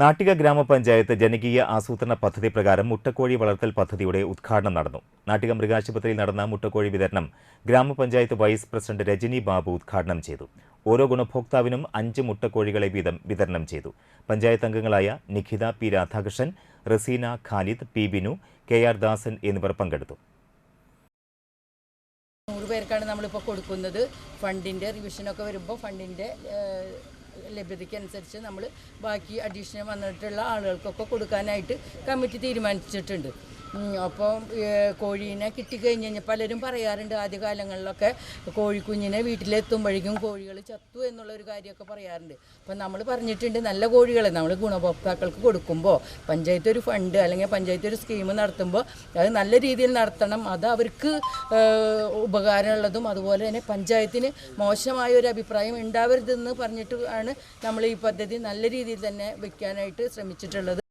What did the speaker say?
നാട്ടിക ഗ്രാമപഞ്ചായത്ത് ജനകീയ ആസൂത്രണ പദ്ധതി പ്രകാരം മുട്ടക്കോഴി വളർത്തൽ പദ്ധതിയുടെ ഉദ്ഘാടനം നടന്നു. നാട്ടിക മൃഗാശുപത്രിയിൽ നടന്ന മുട്ടക്കോഴി വിതരണം ഗ്രാമപഞ്ചായത്ത് വൈസ് പ്രസിഡന്റ് രജനി ബാബു ഉദ്ഘാടനം ചെയ്തു. ഓരോ ഗുണഭോക്താവിനും അഞ്ച് മുട്ടക്കോഴികളെ വീതം വിതരണം ചെയ്തു. പഞ്ചായത്ത് അംഗങ്ങളായ Nikhitha P Radhakrishnan Raseena Khalid P Binu K R Dasan എന്നിവർ പങ്കെടുത്തു. നൂറ് പേർക്കാണ് നമ്മളിപ്പോൾ കൊടുക്കുന്നത്. ഫണ്ടിന്റെ റിവിഷനൊക്കെ വരുമ്പോൾ ഫണ്ടിന്റെ ലഭ്യതയ്ക്കനുസരിച്ച് നമ്മൾ ബാക്കി അഡീഷണൽ വന്നിട്ടുള്ള ആളുകൾക്കൊക്കെ കൊടുക്കാനായിട്ട് കമ്മിറ്റി തീരുമാനിച്ചിട്ടുണ്ട്. അപ്പോൾ ഏഹ്, കോഴീനെ കിട്ടിക്കഴിഞ്ഞ് കഴിഞ്ഞാൽ പലരും പറയാറുണ്ട് ആദ്യകാലങ്ങളിലൊക്കെ കോഴിക്കുഞ്ഞിനെ വീട്ടിലെത്തുമ്പോഴേക്കും കോഴികൾ ചത്തു എന്നുള്ള ഒരു കാര്യമൊക്കെ പറയാറുണ്ട്. അപ്പം നമ്മൾ പറഞ്ഞിട്ടുണ്ട് നല്ല കോഴികളെ നമ്മൾ ഗുണഭോക്താക്കൾക്ക് കൊടുക്കുമ്പോൾ പഞ്ചായത്ത് ഒരു ഫണ്ട് അല്ലെങ്കിൽ പഞ്ചായത്ത് ഒരു സ്കീം നടത്തുമ്പോൾ അത് നല്ല രീതിയിൽ നടത്തണം. അത് അവർക്ക് ഉപകാരമുള്ളതും അതുപോലെ തന്നെ പഞ്ചായത്തിന് മോശമായ ഒരു അഭിപ്രായം ഉണ്ടാവരുതെന്ന് പറഞ്ഞിട്ട് ആണ് നമ്മൾ ഈ പദ്ധതി നല്ല രീതിയിൽ തന്നെ വെക്കാനായിട്ട് ശ്രമിച്ചിട്ടുള്ളത്.